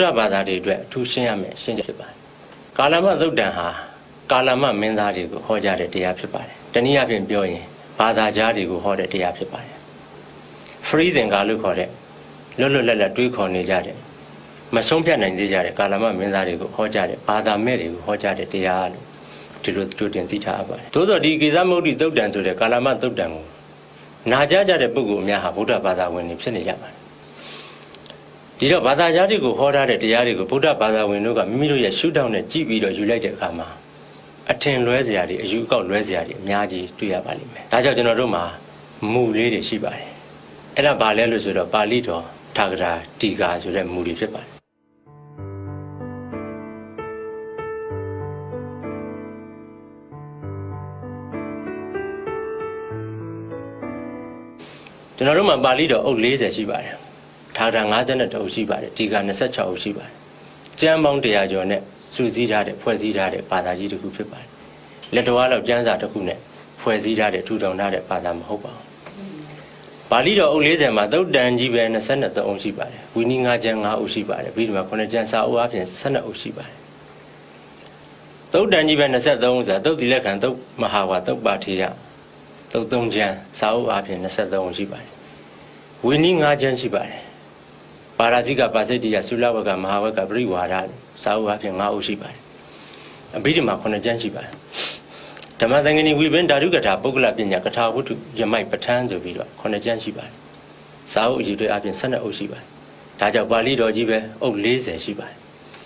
ုရားဘာသာတွေအတွက်အထူးရှင်းရမယ်ရှင်းချက်ဖြစ်ပါတယ်ကာလမသုတ်တံဟာကာလမမင်းသားတွေကိုဟောကြားတဲ့တရားဖြစ်ပါတယ်တနည်းအားဖြင့်ပြောရင်ဘာသာကြားတွေကိုဟောတဲ့တရားဖြစ်ပါတယ် free thinker လို့ခေါ်တဲ့လွတ်လွတ်လပ်လပ်တွေးခေါ်နေကြတယ်မဆုံးဖြတ်နိုင်သေးကြတဲ့ကာလမမင်းသားတွေကိုဟောကြားတဲ့ဘာသာမဲ့တွေကိုဟောကြားတဲ့တရားလို့ဒီလိုတို့တင်သိထားရပါတယ်သို့သောဒီကိစ္စမုဒ္ဒိသုတ်တံဆိုတဲ့ကာလမသုတ်တံကိုနာကြားကြတဲ့ပုဂ္ဂိုလ်အများဟာဗုဒ္ဓဘာသာဝင်တွေဖြစ်နေကြပါတယ် ဒီတော့ဘာသာကြားတွေကိုဟောထားတဲ့တရားတွေကိုဗုဒ္ဓဘာသာဝင်တို့ကမိမိတို့ရဲ့ရှုထောင့်နဲ့ကြည့်ပြီးတော့ယူလိုက်တဲ့အခါမှာအထင်လွဲစရာတွေအယူအကောက်လွဲစရာတွေအများကြီးတွေ့ရပါလိမ့်မယ်ဒါကြောင့်ကျွန်တော်တို့မှာမူလေးတွေရှိပါတယ်အဲ့ဒါဘာလဲလို့ဆိုတော့ပါဠိတော်ထာဂရာတီကာဆိုတဲ့မူတွေဖြစ်ပါတယ်ကျွန်တော်တို့မှာပါဠိတော်အုပ်40ရှိပါတယ် ထာဂရာ52အုပ်ရှိပါတယ်တီကာ26အုပ်ရှိပါတယ်ကျမ်းပေါင်း100ကျော်နဲ့စုစည်းထားတဲ့ဖွဲ့စည်းထားတဲ့ဘာသာကြီးတစ်ခုဖြစ်ပါတယ်လက်တော်ကတော့ကျမ်းစာတစ်ခုနဲ့ဖွဲ့စည်းထားတဲ့ထူထောင်ထားတဲ့ဘာသာမဟုတ်ပါဘူးပါဠိတော်အုပ်40မှာသုတ်တန်ကြီးပဲ23အုပ်ရှိပါတယ်ဝီနီ9ကျမ်း5အုပ်ရှိပါတယ်ပြီးဒီမှာ9ကျမ်းစာအုပ်အပြင်12အုပ်ရှိပါတယ်သုတ်တန်ကြီးပဲ23အုပ်ဆိုတာသုတ်တိလက်ခံသုတ်မဟာဝါသုတ်ပါထေယသုတ်3ကျမ်းစာအုပ်အပြင်23အုပ်ရှိပါတယ်ဝီနီ9ကျမ်းရှိပါတယ် ပါရာဇိကပါစိတ္တိယသုလဝကမဟာဝကပရိဝါဒစာအုပ်အပြင်9အုပ်ရှိပါတယ်အဘိဓမ္မာ9ကျမ်းရှိပါတယ်ဓမ္မသင်္ကနီဝိပင်ဓာတုကထာပုဂ္ဂလပညာကထာဝတ္ထုယမိုက်ပဋ္ဌာန်းဆိုပြီးတော့ခုနှစ်ကျမ်းရှိပါတယ်။စာအုပ်အယူတွေအပြင်12အုပ်ရှိပါတယ်။ဒါကြောင့်ပါဠိတော်ကြီးပဲအုပ်40ရှိပါတယ်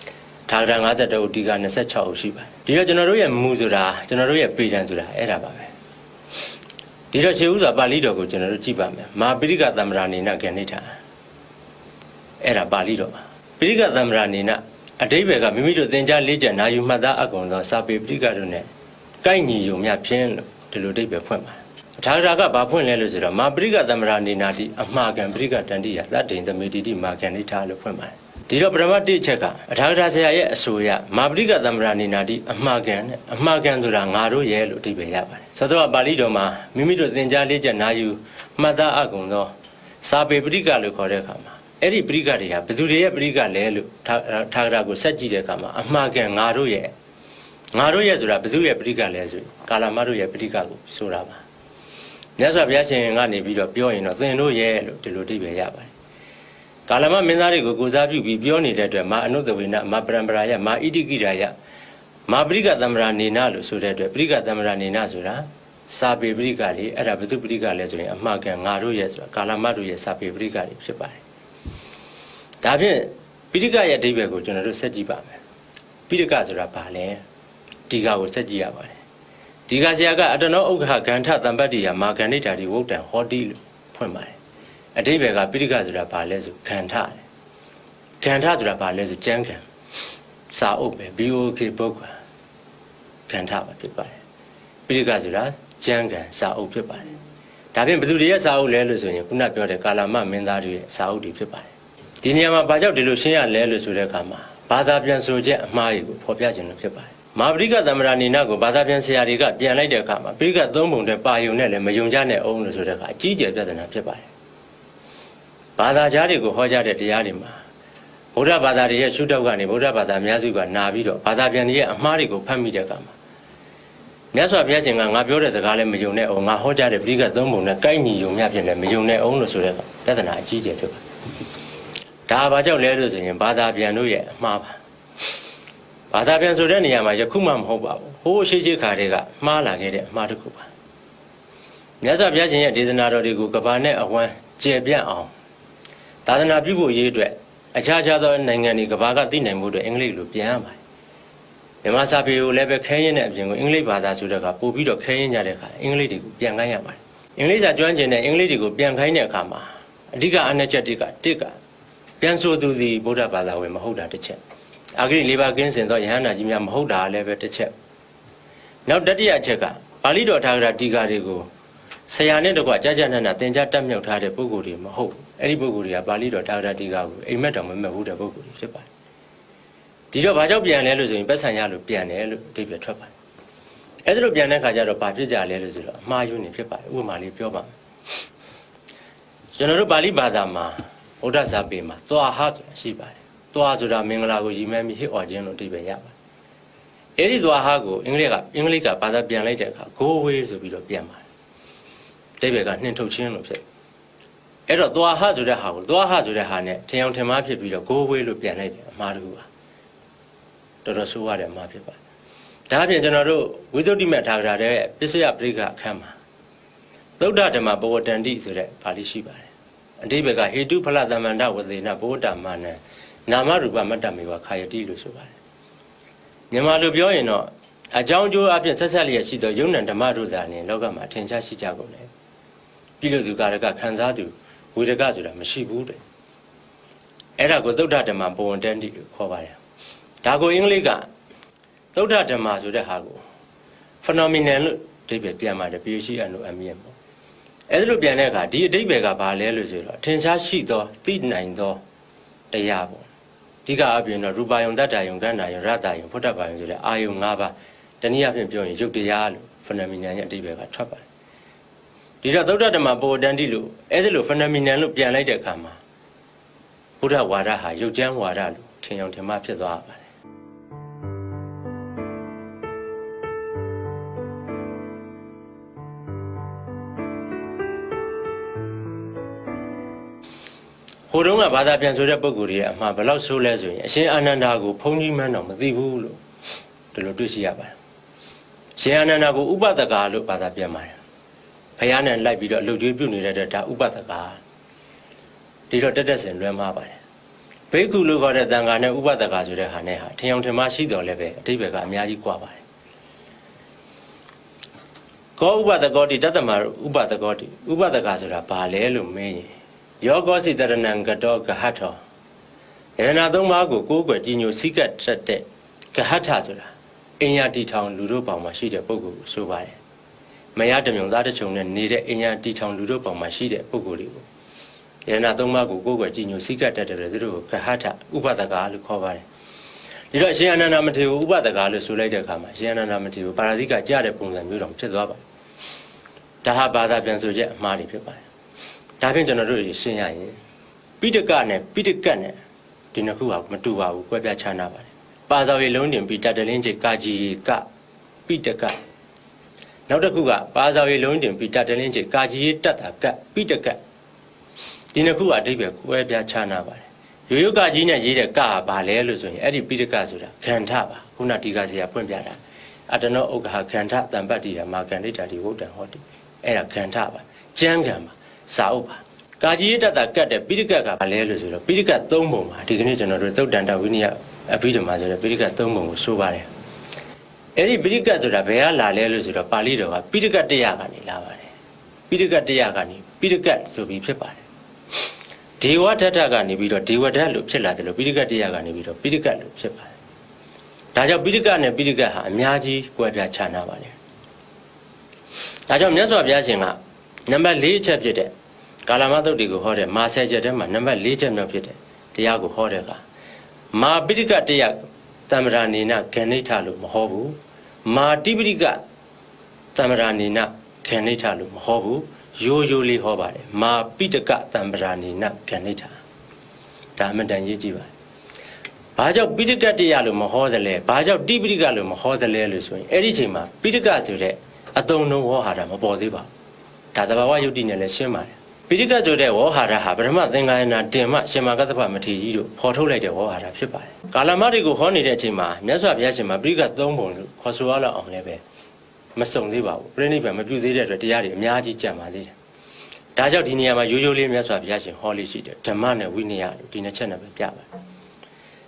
။ထာဂရ52အုပ်ဒီက26အုပ်ရှိပါတယ်။ဒီတော့ကျွန်တော်တို့ရဲ့မူဆိုတာကျွန်တော်တို့ရဲ့ပေတံဆိုတာအဲ့ဒါပါပဲ။ဒီတော့ရှေးဥစွာပါဠိတော်ကိုကျွန်တော်တို့ကြည့်ပါမယ်။မာပိရိကသမ္မရာနေနဂဏိထာ အဲ့ဒါပါဠိတော်ပါ။ပိရိကသမ္မရာနေနအတိဘယ်ကမိမိတို့သင်ကြားလေ့ကျင့်နာယူမှတ်သားအကုန်သောစာပေပိရိကတို့ ਨੇ ကိုက်ညီယုံမြဖြင်းလို့ဒီလိုအဓိပ္ပာယ်ဖွင့်ပါတယ်အထာဂရာကဘာဖွင့်လဲလို့ဆိုတော့မာပရိကသမရာနေနာတိအမှားကံပရိကတန်တိယသတ္တိန်သမေတိတိမာကံနိထားလို့ဖွင့်ပါတယ်ဒီတော့ပရမတ်တိချက်ကအထာဂရာဆရာရဲ့အဆိုအရမာပရိကသမရာနေနာတိအမှားကံနဲ့အမှားကံဆိုတာငါတို့ရဲ့လို့အဓိပ္ပာယ်ရပါတယ်သောသောကပါဠိတော်မှာမိမိတို့သင်ကြားလေ့ကျက်နာယူမှတ်သားအကုန်သောစာပေပရိကလို့ခေါ်တဲ့အခါမှာ အဲ့ဒီပရိကတွေကဘယ်သူတွေရဲ့ပရိကလဲလို့ထာဂရာကိုဆက်ကြည့်တဲ့အခါမှာအမှားကံငါတို့ရဲ့ငါတို့ရဲ့ဆိုတာဘယ်သူရဲ့ပရိကလဲဆိုရင်ကာလမတို့ရဲ့ပရိကကိုဆိုတာပါမြတ်စွာဘုရားရှင်ကနေပြီးတော့ပြောရင်တော့သင်တို့ရဲ့လို့ဒီလိုအဓိပ္ပာယ်ရပါတယ်ကာလမမင်းသားတွေကိုကိုစားပြုပြီးပြောနေတဲ့အတွက်မာအနုတဝေနမာပရံပရာယမာဣတိကိရာယမာပရိကသမ္မရာနေနလို့ဆိုတဲ့အတွက်ပရိကသမ္မရာနေနဆိုတာစာပေပရိကတွေအဲ့ဒါဘယ်သူပရိကလဲဆိုရင်အမှားကန်ငါတို့ရဲ့ဆိုတာကာလမတို့ရဲ့စာပေပရိကတွေဖြစ်ပါတယ် ဒါဖြင့်ပိဋကရဲ့အဓိပ္ပာယ်ကိုကျွန်တော်တို့ဆက်ကြည့်ပါမယ်ပိဋကဆိုတာဘာလဲဒီကကိုဆက်ကြည့်ရပါတယ်ဒီကဆရာကအတနောဥက္ခဂန္ထတံပတ္တိယမာဂန္ဓိတာဒီဝုတ်တံဟောတိလို့ဖွင့်ပါတယ်အဓိပ္ပာယ်ကပိဋကဆိုတာဘာလဲဆိုဂန္ထတယ်ဂန္ထဆိုတာဘာလဲဆိုကျမ်းဂန်စာအုပ်ပဲ BOK book ဂန္ထပါဖြစ်ပါတယ်ပိဋကဆိုတာကျမ်းဂန်စာအုပ်ဖြစ်ပါတယ်ဒါဖြင့်ဘယ်သူတွေရဲ့စာအုပ်လဲလို့ဆိုရင်ခုနပြောတဲ့ကာလမမင်းသားတွေရဲ့စာအုပ်တွေဖြစ်ပါတယ် ဒီနေရာမှာဘာကြောင့်ဒီလိုရှင်းရလဲလို့ဆိုတဲ့အခါမှာဘာသာပြန်ဆိုချက်အမှားတွေကိုဖော်ပြခြင်းလို့ဖြစ်ပါတယ်မာပရိကသမ္မရာနေနာကိုဘာသာပြန်ဆရာတွေကပြန်လိုက်တဲ့အခါမှာပရိကသုံးပုံတဲ့ပါယုံနဲ့လည်းမယုံကြနဲ့အောင်လို့ဆိုတဲ့အခါအကြီးကျယ်ပြဿနာဖြစ်ပါတယ်ဘာသာကြားတွေကိုဟောကြားတဲ့တရားတွေမှာဗုဒ္ဓဘာသာတွေရဲ့ရှုထောင့်ကနေဗုဒ္ဓဘာသာအများစုကနာပြီးတော့ဘာသာပြန်တွေရဲ့အမှားတွေကိုဖတ်မိတဲ့အခါမှာမြတ်စွာဘုရားရှင်ကငါပြောတဲ့စကားလည်းမယုံနဲ့အောင်ငါဟောကြားတဲ့ပရိကသုံးပုံနဲ့ကိုက်ညီယုံမြဖြစ်လည်းမယုံနဲ့အောင်လို့ဆိုတဲ့ပြဿနာအကြီးကျယ်ဖြစ်ပါတယ် ဒါဘာကြောင့်လဲလို့ဆိုရင်ဘာသာပြန်တို့ရဲ့အမှားပါဘာသာပြန်ဆိုတဲ့နေရာမှာယခုမှမဟုတ်ပါဘူးဟိုးရှိရှိခါတွေကမှားလာခဲ့တဲ့အမှားတစ်ခုပါမြတ်စွာဘုရားရှင်ရဲ့ဒေသနာတော်တွေကိုကဘာနဲ့အဝမ်းကျေပြန့်အောင်သာသနာပြုဖို့ရေးအတွက်အခြားခြားသောနိုင်ငံတွေကဘာကသိနိုင်မှုအတွက်အင်္ဂလိပ်လိုပြန်ရပါတယ်မြန်မာစာပေကိုလည်းပဲခဲရင်တဲ့အပြင်ကိုအင်္ဂလိပ်ဘာသာဆိုတဲ့ကပို့ပြီးတော့ခဲရင်ကြတဲ့အခါအင်္ဂလိပ်တွေကိုပြန်ခိုင်းရပါတယ်အင်္ဂလိပ်စာကျွမ်းကျင်တဲ့အင်္ဂလိပ်တွေကိုပြန်ခိုင်းတဲ့အခါမှာအဓိကအနှစ်ချက်တွေကတစ်က ပြန်ဆိုသူသည်ဗုဒ္ဓဘာသာဝင်မဟုတ်တာတစ်ချက်အာဂရိလေးပါးကင်းစင်သောယဟန္တာကြီးများမဟုတ်တာလည်းပဲတစ်ချက်နောက်တတိယအချက်ကပါဠိတော်ထာဂရတီကာတွေကိုဆရာနဲ့တကွကြာကြာနာနာသင်ကြားတက်မြောက်ထားတဲ့ပုဂ္ဂိုလ်တွေမဟုတ်အဲ့ဒီပုဂ္ဂိုလ်တွေကပါဠိတော်ထာဂရတီကာကိုအိမ်မက်တော်မမက်ဘူးတဲ့ပုဂ္ဂိုလ်တွေဖြစ်ပါတယ်ဒီတော့ဘာကြောင့်ပြန်လဲလို့ဆိုရင်ပတ်ဆံရလို့ပြန်တယ်လို့အဓိပ္ပာယ်ထွက်ပါတယ်အဲ့ဒါလို့ပြန်တဲ့ခါကျတော့ဘာဖြစ်ကြလဲလို့ဆိုတော့အမှားယွင်းနေဖြစ်ပါတယ်ဥပမာလေးပြောပါမယ်ကျွန်တော်တို့ပါဠိဘာသာမှာ ဗုဒ္ဓဇာပေမှာသွားဟဆိုတာရှိပါတယ်သွားဆိုတာမင်္ဂလာကိုရည်မှန်းပြီးဟစ်အော်ခြင်းလို့အဓိပ္ပာယ်ရပါတယ်အဲ့ဒီသွားဟာကိုအင်္ဂလိပ်ကအင်္ဂလိပ်ကဘာသာပြန်လိုက်တဲ့အခါ go away ဆိုပြီးတော့ပြန်ပါတယ်အဓိပ္ပာယ်ကနှင်ထုတ်ခြင်းလို့ဖြစ်အဲ့တော့သွားဟာဆိုတဲ့ဟာကိုသွားဟာဆိုတဲ့ဟာနဲ့ထင်အောင်ထင်မှားဖြစ်ပြီးတော့ go away လို့ပြန်လိုက်တယ်အမှားတစ်ခုပါတော်တော်ဆိုးရတဲ့အမှားဖြစ်ပါတယ်ဒါအပြင်ကျွန်တော်တို့ဝိသုဒ္ဓိမထာဂရာတဲ့ပစ္စယပရိက္ခအခန်းမှာသုဒ္ဓဓမ္မဘဝတန္တိဆိုတဲ့ပါဠိရှိပါတယ် အဓိပ္ပာယ်ကဟေတုဖလသမန္တဝသေနဘုဒ္ဓမာနံနာမရူပမတ္တမေဝခာယတိလို့ဆိုပါတယ်မြန်မာလိုပြောရင်တော့အကြောင်းကျိုးအပြင်ဆက်ဆက်လျက်ရှိသောယုံ nant ဓမ္မတို့သာနေလောကမှာအထင်ရှားရှိကြကုန်တယ်ပြုလို့သူကာရကခံစားသူဝေဒကဆိုတာမရှိဘူးတဲ့အဲ့ဒါကိုသုဒ္ဓဓမ္မဘဝတန္တိလို့ခေါ်ပါတယ်ဒါကိုအင်္ဂလိပ်ကသုဒ္ဓဓမ္မဆိုတဲ့ဟာကို phenomenon လို့အဓိပ္ပာယ်ပြန်ပါတယ် PhD လို့အမြင်ပေါ့ အဲ့ဒါလိုပြန်တဲ့အခါဒီအဓိပ္ပာယ်ကဘာလဲလို့ဆိုတော့အထင်ရှားရှိသောသိနိုင်သောတရားပေါ့အဓိကအပြင်တော့ရူပါယုံတတ္တယုံကန္တာယုံရတ္တယုံဖုဒ္ဓဘာယုံဆိုတဲ့အာယုံ၅ပါးတနည်းအားဖြင့်ပြောရင်ယုတ်တရားလို့ phenomenon ရဲ့အဓိပ္ပာယ်ကထွက်ပါတယ်ဒီတော့သုဒ္ဓဓမ္မပေါ်တန်တိလို့အဲ့ဒါလို phenomenon လို့ပြန်လိုက်တဲ့အခါမှာဘုရားဝါဒဟာယုတ်ကျမ်းဝါဒလို့ထင်အောင်ထင်မှဖြစ်သွားပါတယ်ိုတုန်းကဘာသာပြန်ဆိုတဲ့ပုံကိုယ်တွေကအမှဘလောက်ဆိုးလဲဆိုရင်အရှင်အာနန္ဒာကိုဘုန်းကြီးမှန်းတော့မသိဘူးလို့ဒီလိုတွေ့ရှိရပါတယ်။ရှင်အာနန္ဒာကိုဥပဒကာလို့ဘာသာပြန်ပါတယ်။ဘုရားနဲ့လိုက်ပြီးတော့လှုပ်ကြွေးပြုနေတဲ့တဲ့ဒါဥပဒကာဒီတော့တက်တက်စင်လွဲမှားပါတယ်။ဘိက္ခုလို့ခေါ်တဲ့တန်ခါနဲ့ဥပဒကာဆိုတဲ့ဟာနဲ့ဟာထင်အောင်ထင်မှားရှိတော်လည်းပဲအတိပ္ပယ်ကအများကြီးကွာပါတယ်။ကောဥပဒကောတိတတ္တမဥပဒကောတိဥပဒကာဆိုတာဘာလဲလို့မင်းရင် ယောဂောစိတရဏံကတောကဟထောယရဏသုံးပါးကိုကိုးကွယ်ကြည်ညိုစိကတ်တတ်တဲ့ကဟထဆိုတာအင်ယာတီထောင်လူတို့ပေါင်မှာရှိတဲ့ပုဂ္ဂိုလ်ကိုဆိုပါတယ်မရတမြုံသားတချုံနဲ့နေတဲ့အင်ယာတီထောင်လူတို့ပေါင်မှာရှိတဲ့ပုဂ္ဂိုလ်တွေကိုယရဏသုံးပါးကိုကိုးကွယ်ကြည်ညိုစိကတ်တတ်တဲ့သူတို့ကိုကဟထဥပဒကာလို့ခေါ်ပါတယ်ဒီတော့အရှင်အနန္ဒမထေရကိုဥပဒကာလို့ဆိုလိုက်တဲ့အခါမှာအရှင်အနန္ဒမထေရကိုပါရာဇိကကြားတဲ့ပုံစံမျိုးတောင်ဖြစ်သွားပါတယ်ဒါဟာဘာသာပြန်ဆိုချက်အမှားတွေဖြစ်ပါတယ် ဒါဖြင့်ကျွန်တော်တို့ရှင်းရရင်ပိဋကနဲ့ပိဋကတ်နဲ့ဒီနှစ်ခုဟာမတူပါဘူးကွဲပြားခြားနာပါတယ်ပါဇော်ရီလုံးတင်ပြီးတတလင်းချေကာကြီးရီကပိဋကတ်နောက်တစ်ခုကပါဇော်ရီလုံးတင်ပြီးတတလင်းချေကာကြီးရီတတ်တာကတ်ပိဋကတ်ဒီနှစ်ခုဟာအဓိပ္ပာယ်ကွဲပြားခြားနာပါတယ်ရိုးရိုးကကြီးနဲ့ရေးတဲ့ကဟာဘာလဲလို့ဆိုရင်အဲ့ဒီပိဋကတ်ဆိုတာခန္ဓာပါခုနဒီကစီကဖွင့်ပြတာအတနောဥက္ခခန္ဓာတံပတ္တိယမာကန္ဒိတာဒီဝုဒ္ဒံဟောတိအဲ့ဒါခန္ဓာပါကျမ်းကံပါ စာအုပ်ပါကာကြီးရတ္တကတ်တဲ့ပိဋကတ်ကဘာလဲလို့ဆိုတော့ပိဋကတ်၃ပုံပါဒီကနေ့ကျွန်တော်တို့သုတ်တန်တဝိနည်းအဘိဓမ္မာဆိုတဲ့ပိဋကတ်၃ပုံကိုဆိုပါတယ်အဲ့ဒီပိဋကတ်ဆိုတာဘယ်ကလာလဲလို့ဆိုတော့ပါဠိတော်ကပိဋကတ်တရားကနေလာပါတယ်ပိဋကတ်တရားကနေပိဋကတ်ဆိုပြီးဖြစ်ပါတယ်ဒေဝထထကနေပြီးတော့ဒေဝဓာတ်လို့ဖြစ်လာတယ်လို့ပိဋကတ်တရားကနေပြီးတော့ပိဋကတ်လို့ဖြစ်ပါတယ်ဒါကြောင့်ပိဋကတ်နဲ့ပိဋကတ်ဟာအများကြီးကွဲပြားခြားနားပါတယ်ဒါကြောင့်မြတ်စွာဘုရားရှင်က နံပါတ်၄အချက်ဖြစ်တဲ့ကာလမသုတ်တွေကိုဟောတဲ့မာဆယ်ချက်ထဲမှာနံပါတ်၄ချက်မြောက်ဖြစ်တဲ့တရားကိုဟောတဲ့အခါမာပိဋကတရားတမ္မရာနေနဂဏိထလို့မဟောဘူးမာတိပိဋကတမ္မရာနေနဂဏိထလို့မဟောဘူးရိုးရိုးလေးဟောပါတယ်မာပိဋကတမ္ပရာနေနဂဏိထဒါအမှန်တန်ရေးကြည့်ပါဘာကြောင့်ပိဋကတရားလို့မဟောသလဲဘာကြောင့်တိပိဋကလို့မဟောသလဲလို့ဆိုရင်အဲ့ဒီချိန်မှာပိဋကဆိုတဲ့အတုံးလုံးဟောဟာတာမပေါ်သေးပါဘူး ဒါတဘာဝယုတ်တိနဲ့လည်းရှင်းပါတယ်ပိဋကဆိုတဲ့ဝေါဟာရဟာပထမသင်္ကာယနာတင်မှရှင်မာကတ္တပမထေရကြီးတို့ဖော်ထုတ်လိုက်တဲ့ဝေါဟာရဖြစ်ပါတယ်ကာလမတွေကိုဟောနေတဲ့အချိန်မှာမြတ်စွာဘုရားရှင်မှာပိဋကသုံးပုံလို့ခေါ်ဆိုရလောက်အောင်လည်းပဲမစုံသေးပါဘူးပြိဋိဘံမပြုသေးတဲ့အတွက်တရားတွေအများကြီးကြံပါသေးတယ်ဒါကြောင့်ဒီနေရာမှာရိုးရိုးလေးမြတ်စွာဘုရားရှင်ဟောလေးရှိတယ်ဓမ္မနဲ့ဝိနည်းလို့ဒီနှစ်ချက်နဲ့ပဲပြပါတယ်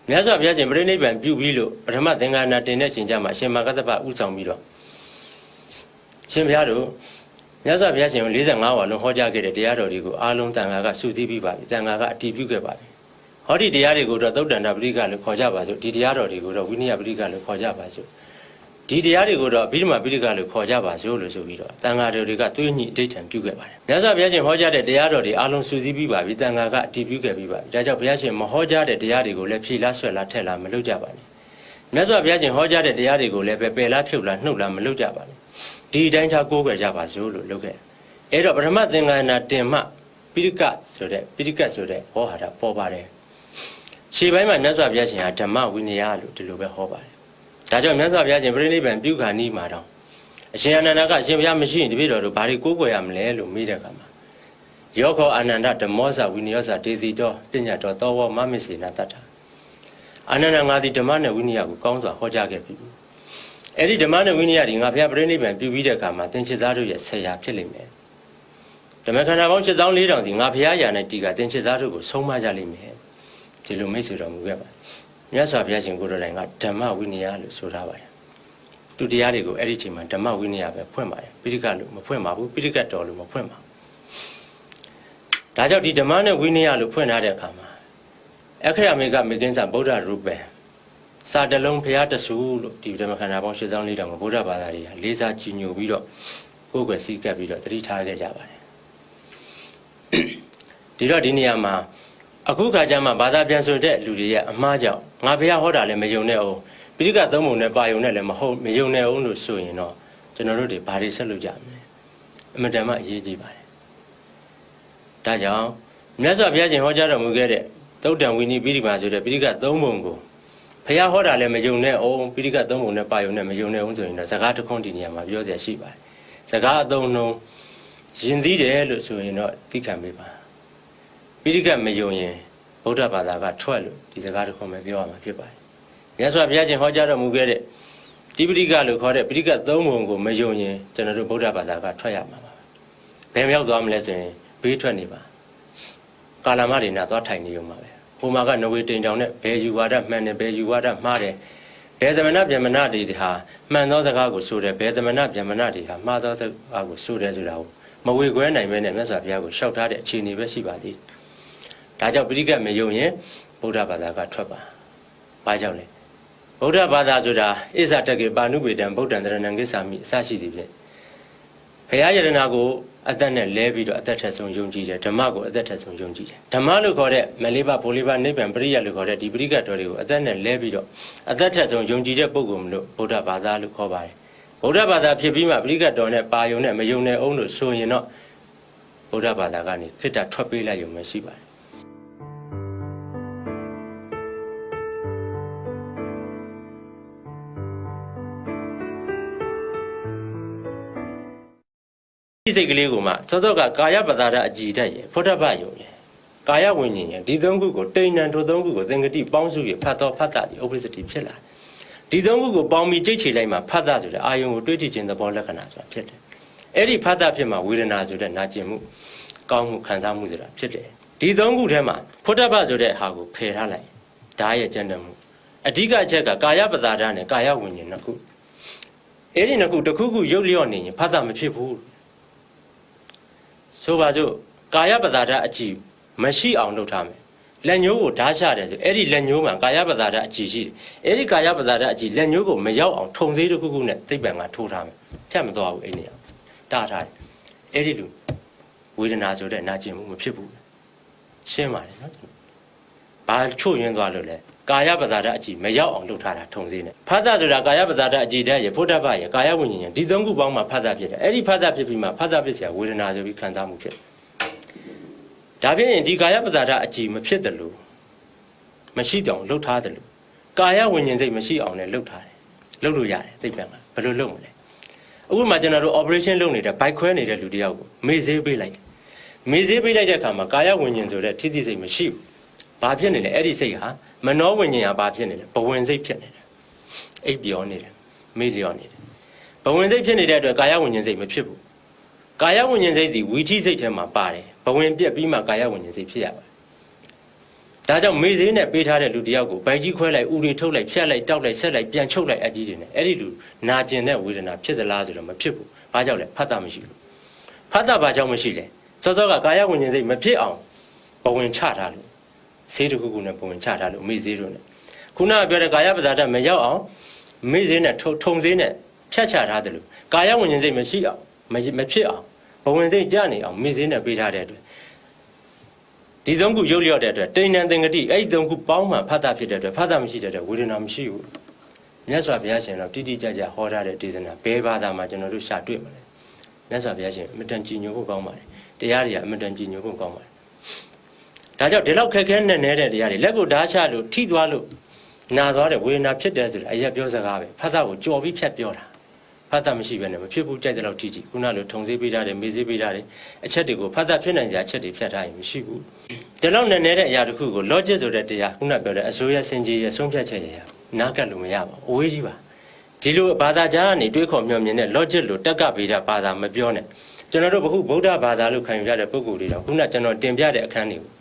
မြတ်စွာဘုရားရှင်ပြိဋိဘံပြုပြီးလို့ပထမသင်္ကာယနာတင်တဲ့ချိန်ကျမှရှင်မာကတ္တပဥဆောင်ပြီးတော့ရှင်ဘုရားတို့ မြတ်စွာဘုရားရှင်45ဝါလုံးဟောကြားခဲ့တဲ့တရားတော်တွေကိုအားလုံးတန်ခါကစုစည်းပြီးပါပြီတန်ခါကအတည်ပြုခဲ့ပါပြီဟောဒီတရားတွေကိုတော့သုတ်တန်တပရိကလို့ခေါ်ကြပါစို့ဒီတရားတော်တွေကိုတော့ဝိနည်းပရိကလို့ခေါ်ကြပါစို့ဒီတရားတွေကိုတော့အဘိဓမ္မာပိဋကလို့ခေါ်ကြပါစို့လို့ဆိုပြီးတော့တန်ဃာတော်တွေကသွေးညှိအဋ္ဌံပြုခဲ့ပါတယ်မြတ်စွာဘုရားရှင်ဟောကြားတဲ့တရားတော်တွေအားလုံးစုစည်းပြီးပါပြီတန်ဃာကအတည်ပြုခဲ့ပြီးပါပြီဒါကြောင့်ဘုရားရှင်မဟောကြားတဲ့တရားတွေကိုလည်းဖြေလားဆွဲလားထက်လားမလုပ်ကြပါနဲ့ မြတ်စွာဘုရားရှင်ဟောကြားတဲ့တရားတွေကိုလည်းပဲပယ်လားဖြုတ်လားနှုတ်လားမလုပ်ကြပါနဲ့ဒီအတိုင်းထားကိုးကွယ်ကြပါစို့လို့လုပ်ခဲ့အဲ့တော့ပထမသင်္ကနာတင်မှပိဋကဆိုတဲ့ပိဋကဆိုတဲ့ဟောဟာတာပေါ်ပါတယ်ရှေ့ပိုင်းမှာမြတ်စွာဘုရားရှင်ဟာဓမ္မဝိနည်းလို့ဒီလိုပဲဟောပါတယ်ဒါကြောင့်မြတ်စွာဘုရားရှင်ပြိဋိဘံပြုခါနီးမှာတော့အရှင်အနန္ဒကအရှင်ဘုရားမရှိရင်တပည့်တော်တို့ဘာတွေကိုးကွယ်ရမလဲလို့မေးတဲ့အခါမှာယောခောအာနန္ဒဓမ္မောဇဝိနည်းဇဒေစီတော်ပညာတော်သောဝမမေစေနာတတ္ထာ အာနန္ဒငါသည်ဓမ္မနဲ့ဝိနည်းကိုကောင်းစွာဟောကြားခဲ့ပြီအဲ့ဒီဓမ္မနဲ့ဝိနည်းဒီငါဘုရားပြိဋိဘံပြုပြီးတဲ့အခါမှာသင်္ချစ်သားတို့ရဲ့ဆရာဖြစ်လိမ့်မယ်ဓမ္မခန္ဓာပေါင်း7400ဒီငါဘုရားယာနဲ့တီကသင်္ချစ်သားတို့ကိုဆုံးမကြလိမ့်မယ်ဒီလိုမိတ်ဆွေတော်မူခဲ့ပါမြတ်စွာဘုရားရှင်ကိုယ်တော်တိုင်ကဓမ္မဝိနည်းလို့ဆိုထားပါတယ်သူတရားတွေကိုအဲ့ဒီချိန်မှာဓမ္မဝိနည်းပဲဖွင့်ပါတယ်ပိဋကလို့မဖွင့်ပါဘူးပိဋကတော်လို့မဖွင့်ပါဘူးဒါကြောင့်ဒီဓမ္မနဲ့ဝိနည်းလို့ဖွင့်ထားတဲ့အခါမှာ အခရမေကမေကင်းစာဗုဒ္ဓရူပံစာတလုံးဘုရားတဆူလို့ဒီဓမ္မခန္ဓာပေါင်း7400တောင်ကိုဗုဒ္ဓဘာသာတွေကလေးစားကြည်ညိုပြီးတော့ကိုယ်ွယ်စည်းကပ်ပြီးတော့တတိထားခဲ့ကြပါတယ်ဒီတော့ဒီနေရာမှာအခုခါကျမှဘာသာပြန်ဆိုတဲ့လူတွေရဲ့အမှားကြောင့်ငါဘုရားဟောတာလည်းမယုံနဲ့အောင်ပိဋကသုံးပုံနဲ့ပါယုံနဲ့လည်းမဟုတ်မယုံနဲ့အောင်လို့ဆိုရင်တော့ကျွန်တော်တို့တွေဘာတွေဆက်လုပ်ကြမလဲအမတန်မှအရေးကြီးပါတယ်ဒါကြောင့်မြတ်စွာဘုရားရှင်ဟောကြားတော်မူခဲ့တဲ့ သုတ်တံဝိနည်းပိဋကမှာဆိုတဲ့ပိဋကသုံးပုံကိုဘုရားဟောတာလည်းမယုံနဲ့အောင်ပိဋကသုံးပုံနဲ့ပါယုံနဲ့မယုံနဲ့အောင်ဆိုရင်တော့စကားတစ်ခွန်းဒီနေရာမှာပြောเสียရှိပါတယ်စကားအသုံးနှုန်းယဉ်သီးတယ်လို့ဆိုရင်တော့သိခံပေးပါပိဋကမယုံရင်ဗုဒ္ဓဘာသာကထွက်လို့ဒီစကားတစ်ခွန်းပဲပြောရမှာဖြစ်ပါတယ်မြတ်စွာဘုရားရှင်ဟောကြားတော်မူခဲ့တဲ့တိပဋိကလို့ခေါ်တဲ့ပိဋကသုံးပုံကိုမယုံရင်ကျွန်တော်တို့ဗုဒ္ဓဘာသာကထွက်ရမှာပါဘယ်မြောက်သွားမလဲဆိုရင်ဘေးထွက်နေပါ ကာလမတွေနာသွားထိုင်နေုံပါပဲဟိုမှာကနဝေတိန်တောင်နဲ့ဘယ်ယူဝါဒမှန်တယ်ဘယ်ယူဝါဒမှားတယ်ဘယ်သမဏဗျမဏတွေဟာမှန်သောစကားကိုဆိုတယ်ဘယ်သမဏဗျမဏတွေဟာမှားသောစကားကိုဆိုတယ်ဆိုတာကိုမဝေခွဲနိုင်မဲနဲ့မြတ်စွာဘုရားကိုရှောက်ထားတဲ့အခြေအနေပဲရှိပါသေးတယ်ဒါကြောင့်ပိဋကမယုံရင်ဗုဒ္ဓဘာသာကထွက်ပါဘာကြောင့်လဲဗုဒ္ဓဘာသာဆိုတာဣဇာတကေပါဏုပေတံဗုဒ္ဓံတရဏံကိစ္ဆာမိအစရှိသည်ဖြင့်ဘုရားယရနာကို အသက်နဲ့လဲပြီးတော့အသက်ထက်ဆုံးယုံကြည်တယ်ဓမ္မကိုအသက်ထက်ဆုံးယုံကြည်တယ်ဓမ္မလို့ခေါ်တဲ့မလေးပါဘိုလေးပါနိဗ္ဗာန်ပရိယလို့ခေါ်တဲ့ဒီပရိကတ်တော်တွေကိုအသက်နဲ့လဲပြီးတော့အသက်ထက်ဆုံးယုံကြည်တဲ့ပုဂ္ဂိုလ်မလို့ဗုဒ္ဓဘာသာလို့ခေါ်ပါတယ်ဗုဒ္ဓဘာသာဖြစ်ပြီးမှပရိကတ်တော်နဲ့ပါယုံနဲ့မယုံနဲ့အောင်လို့ဆိုရင်တော့ဗုဒ္ဓဘာသာကနေခိတ္တထွက်ပေးလိုက်ရုံပဲရှိပါတယ် ဒီစိတ်ကလေးကိုမှသောသောကကာယပဒါရအကြည်တတ်ရဲ့ဖုဒ္ဓဘယုံရဲ့ကာယဝိညာဉ်ရဲ့ဒီသုံးခုကိုတိဏ္ဏထိုသုံးခုကိုသင်္ကတိပေါင်းစုပြီးဖတ်တော်ဖတ်တာဒီဥပ္ပစ္စတိဖြစ်လာဒီသုံးခုကိုပေါင်းပြီးကြိတ်ချေလိုက်မှဖတ်တာဆိုတဲ့အာယုံကိုတွေးကြည့်ခြင်းသဘောလက္ခဏာဆိုတာဖြစ်တယ်အဲ့ဒီဖတ်တာဖြစ်မှဝေဒနာဆိုတဲ့နာကျင်မှုကောင်းမှုခံစားမှုဆိုတာဖြစ်တယ်ဒီသုံးခုထဲမှာဖုဒ္ဓဘဆိုတဲ့ဟာကိုဖယ်ထားလိုက်ဒါရဲ့ကျင့်တယ်မှုအဓိကအချက်ကကာယပဒါရနဲ့ကာယဝိညာဉ်နှစ်ခုအဲ့ဒီနှစ်ခုတစ်ခုခုရုပ်လျော့နေရင်ဖတ်တာမဖြစ်ဘူး ဆိုပါစို့ကာယပဒါဒအကြည်မရှိအောင်လုပ်ထားမယ်လက်ညှိုးကိုဓာတ်ချတယ်ဆိုအဲ့ဒီလက်ညှိုးမှာကာယပဒါဒအကြည်ရှိတယ်အဲ့ဒီကာယပဒါဒအကြည်လက်ညှိုးကိုမရောက်အောင်ထုံသေးတစ်ခုခုနဲ့သိပ္ပံကထိုးထားမယ်ချက်မသွားဘူးအဲ့နေရာတားထားတယ်အဲ့ဒီလိုဝေဒနာဆိုတဲ့နာကျင်မှုမဖြစ်ဘူးရှင်းပါတယ်နော် ဘာချို့ရင်းသွားလို့လဲကာယပဒါဒအကြည်မရောက်အောင်လုပ်ထားတာထုံသေးနဲ့ဖတ်တာဆိုတာကာယပဒါဒအကြည်တဲ့ရဖုဒ္ဓဘရကာယဝိညာဉ်ရဒီသုံးခုပေါင်းမှာဖတ်တာဖြစ်တယ်အဲ့ဒီဖတ်တာဖြစ်ပြီးမှဖတ်တာဖြစ်เสียဝေဒနာဆိုပြီးခံစားမှုဖြစ်ဒါဖြင့်ဒီကာယပဒါဒအကြည်မဖြစ်တယ်လို့မရှိတောင်လှုပ်ထားတယ်လို့ကာယဝိညာဉ်စိတ်မရှိအောင်လည်းလှုပ်ထားတယ်လှုပ်လို့ရတယ်သိပြန်လားဘယ်လိုလှုပ်မလဲအခုမှကျွန်တော်တို့ operation လုပ်နေတဲ့ bike ခွဲနေတဲ့လူတယောက်ကိုမေ့ဈေးပေးလိုက်တယ်မေ့ဈေးပေးလိုက်တဲ့အခါမှာကာယဝိညာဉ်ဆိုတဲ့ထိတိစိတ်မရှိဘူး ဘာဖြစ်နေလဲအဲ့ဒီစိတ်ဟာမနောဝိညာဉ်ဟာဘာဖြစ်နေလဲဘဝင်စိတ်ဖြစ်နေတယ်အိပ်ပြောနေတယ်မေ့လျော့နေတယ်ဘဝင်စိတ်ဖြစ်နေတဲ့အတွက်ကာယဝိညာဉ်စိတ်မဖြစ်ဘူးကာယဝိညာဉ်စိတ်ဒီဝီထိစိတ်ထဲမှာပါတယ်ဘဝင်ပြက်ပြီးမှကာယဝိညာဉ်စိတ်ဖြစ်ရပါတယ်ဒါကြောင့်မေ့ဈေးနဲ့ပေးထားတဲ့လူတယောက်ကိုဗိုက်ကြီးခွဲလိုက်ဥတွေထုတ်လိုက်ဖြတ်လိုက်တောက်လိုက်ဆက်လိုက်ပြန်ချုပ်လိုက်အကြီးတွေနဲ့အဲ့ဒီလူနာကျင်တဲ့ဝေဒနာဖြစ်သလားဆိုတော့မဖြစ်ဘူးဘာကြောင့်လဲဖတ်တာမရှိဘူးဖတ်တာဘာကြောင့်မရှိလဲစောစောကကာယဝိညာဉ်စိတ်မဖြစ်အောင်ဘဝင်ချထားလို့ ဈေးတစ်ခုခုနဲ့ပုံဝင်ချထားလို့မေ့ဈေးတို့နဲ့ခုနကပြောတဲ့ကာယပဇာတမရောက်အောင်မေ့ဈေးနဲ့ထုံဈေးနဲ့ဖြတ်ချထားတယ်လို့ကာယဝิญဉ်စိတ်မရှိအောင်မဖြစ်အောင်ဘဝင်စိတ်ကြနေအောင်မေ့ဈေးနဲ့ပေးထားတဲ့အတွက်ဒီသုံးခုရုပ်လျော့တဲ့အတွက်တိဏ္ဏသင်္ကတိအဲ့ဒီသုံးခုပေါင်းမှဖတ်တာဖြစ်တဲ့အတွက်ဖတ်တာမရှိတဲ့အတွက်ဝေဒနာမရှိဘူးမြတ်စွာဘုရားရှင်တော့တိတိကျကျဟောထားတဲ့ဒေသနာဘယ်ဘာသာမှာကျွန်တော်တို့ရှာတွေ့မလဲမြတ်စွာဘုရားရှင်အမတန်ကြည်ညိုဖို့ကောင်းပါတယ်တရားတွေကအမတန်ကြည်ညိုဖို့ကောင်းပါတယ် ဒါကြောင့်ဒီလောက်ခက်ခဲနဲ့နေတဲ့တရားတွေလက်ကိုဓာတ်ချလို့ထိသွားလို့နာသွားတဲ့ဝေဒနာဖြစ်တယ်ဆိုတာအရက်ပြောစကားပဲဖတ်တာကိုကြော်ပြီးဖြတ်ပြောတာဖတ်တာမရှိဘဲနဲ့မဖြစ်ဘူးကြိုက်တဲ့လောက်ထိကြည့်ခုနလိုထုံသေးပေးတာတွေမေးသေးပေးတာတွေအချက်တွေကိုဖတ်တာဖြစ်နိုင်စရာအချက်တွေဖြတ်ထားရင်မရှိဘူးဒီလောက်နဲ့နေတဲ့အရာတစ်ခုကို logic ဆိုတဲ့တရားခုနပြောတဲ့အစိုးရစင်ကြီးရဲ့ဆုံးဖြတ်ချက်ရဲ့နားကပ်လို့မရပါဘူးအဝေးကြီးပါဒီလိုဘာသာကြားကနေတွေးခေါ်မျှော်မြင်တဲ့ logic လို့တက်ကဗေဒဘာသာမပြောနဲ့ကျွန်တော်တို့ဘခုဗုဒ္ဓဘာသာလို့ခံယူရတဲ့ပုဂ္ဂိုလ်တွေတော့ခုနကျွန်တော်တင်ပြတဲ့အခန်းတွေကို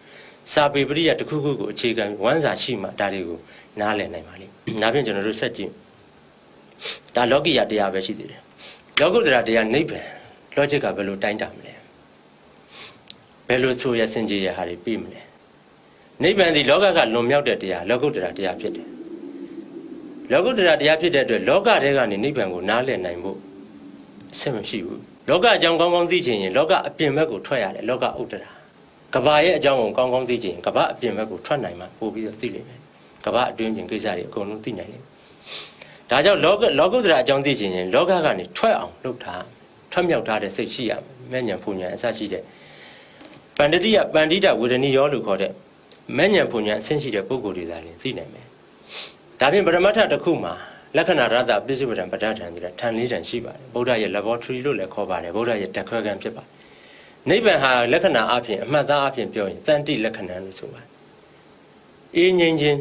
စာပေပရိယတစ်ခုခုကိုအခြေခံဝမ်းစာရှိမှဒါတွေကိုနားလည်နိုင်ပါလိမ့်။နားဖြင့်ကျွန်တော်တို့ဆက်ကြည့်။ဒါလောကိယတရားပဲရှိသေးတယ်။လောကုတ္တရာတရားနိဗ္ဗာန် logic ကဘယ်လိုတိုင်းတာမလဲ။ဘယ်လိုဆိုရစင်ကြီးရဟာတွေပြီးမလဲ။နိဗ္ဗာန်ဒီလောကကလွန်မြောက်တဲ့တရားလောကုတ္တရာတရားဖြစ်တယ်။လောကုတ္တရာတရားဖြစ်တဲ့အတွက်လောကထဲကနေနိဗ္ဗာန်ကိုနားလည်နိုင်ဖို့အဆင်မရှိဘူး။လောကအကြောင်းကောင်းကောင်းသိချင်ရင်လောကအပြင်ဘက်ကိုထွက်ရတယ်လောကဥတ္တရာ။ ကဘာရဲ့အကြောင်းကိုကောင်းကောင်းသိချင်ရင်ကဘာအပြင်ဘက်ကိုထွက်နိုင်မှပို့ပြီးတော့သိလိမ့်မယ်။ကဘာအတွင်းပြင်ကိစ္စတွေအကုန်လုံးသိနိုင်လိမ့်မယ်။ဒါကြောင့်လောကလောကုတ္တရာအကြောင်းသိချင်ရင်လောကကနေထွက်အောင်လုပ်ထားထွက်မြောက်ထားတဲ့စိတ်ရှိရမယ်။မဲ့ညာဖူညာအစရှိတဲ့ပန္တတိယပန္တိတဝေဒနီယောလို့ခေါ်တဲ့မဲ့ညာဖူညာအဆင့်ရှိတဲ့ပုဂ္ဂိုလ်တွေသာလျှင်သိနိုင်မယ်။ဒါပြင်ပရမတ္ထတစ်ခုမှာလက္ခဏာရတပစ္စုပ္ပန်ပဋ္ဌာန်းဆိုတာထန်လေးတန်ရှိပါတယ်။ဗုဒ္ဓရဲ့ laboratory လို့လည်းခေါ်ပါတယ်။ဗုဒ္ဓရဲ့တက်ခွဲကန်ဖြစ်ပါတယ်။ နိဗ္ဗာန်ဟာလက္ခဏာအပြင်အမှတ်သားအပြင်ပြောရင်တန်တိလက္ခဏာလို့ဆိုပါတယ်။အေးငြိမ်းခြင်း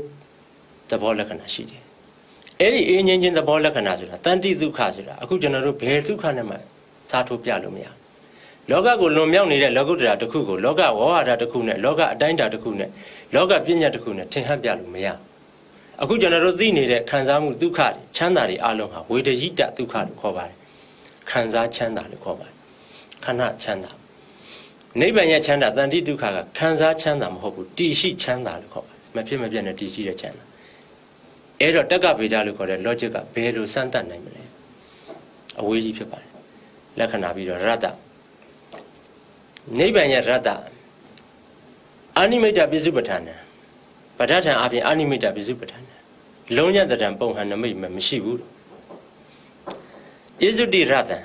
သဘောလက္ခဏာရှိတယ်။အဲ့ဒီအေးငြိမ်းခြင်းသဘောလက္ခဏာဆိုတာတန်တိဒုက္ခဆိုတာအခုကျွန်တော်တို့ဘယ်ဒုက္ခနဲ့မှစားထိုးပြလို့မရဘူး။လောကကိုလွန်မြောက်နေတဲ့လောကုတ္တရာတစ်ခုကိုလောကဝေါဟာရတစ်ခုနဲ့လောကအတိုင်းအတာတစ်ခုနဲ့လောကပညာတစ်ခုနဲ့ထင်ဟပ်ပြလို့မရဘူး။အခုကျွန်တော်တို့သိနေတဲ့ခံစားမှုဒုက္ခတွေချမ်းသာတွေအလုံးဟာဝေဒယိတဒုက္ခလို့ခေါ်ပါတယ်။ခံစားချမ်းသာလို့ခေါ်ပါတယ်။ခဏချမ်းသာ နိဗ္ဗာန်ရဲ့ချမ်းသာတန်တိဒုက္ခကခံစားချမ်းသာမဟုတ်ဘူးတည်ရှိချမ်းသာလို့ခေါ်ပါတယ်။မဖြစ်မပြတ်နဲ့တည်ရှိတဲ့ချမ်းသာ။အဲ့တော့တက္ကဗေဒလို့ခေါ်တဲ့ logic ကဘယ်လိုစမ်းသပ်နိုင်မလဲ။အဝေးကြီးဖြစ်ပါတယ်။လက္ခဏာပြီးတော့ရတ္တနိဗ္ဗာန်ရဲ့ရတ္တအာနိမိတ်တပစ္စုပ္ပထာနံပဋ္ဌာထံအပြင်အာနိမိတ်တပစ္စုပ္ပထာနံလုံးညတတံပုံဟံနမိတ်မမရှိဘူးဣဇုတိရတ္တံ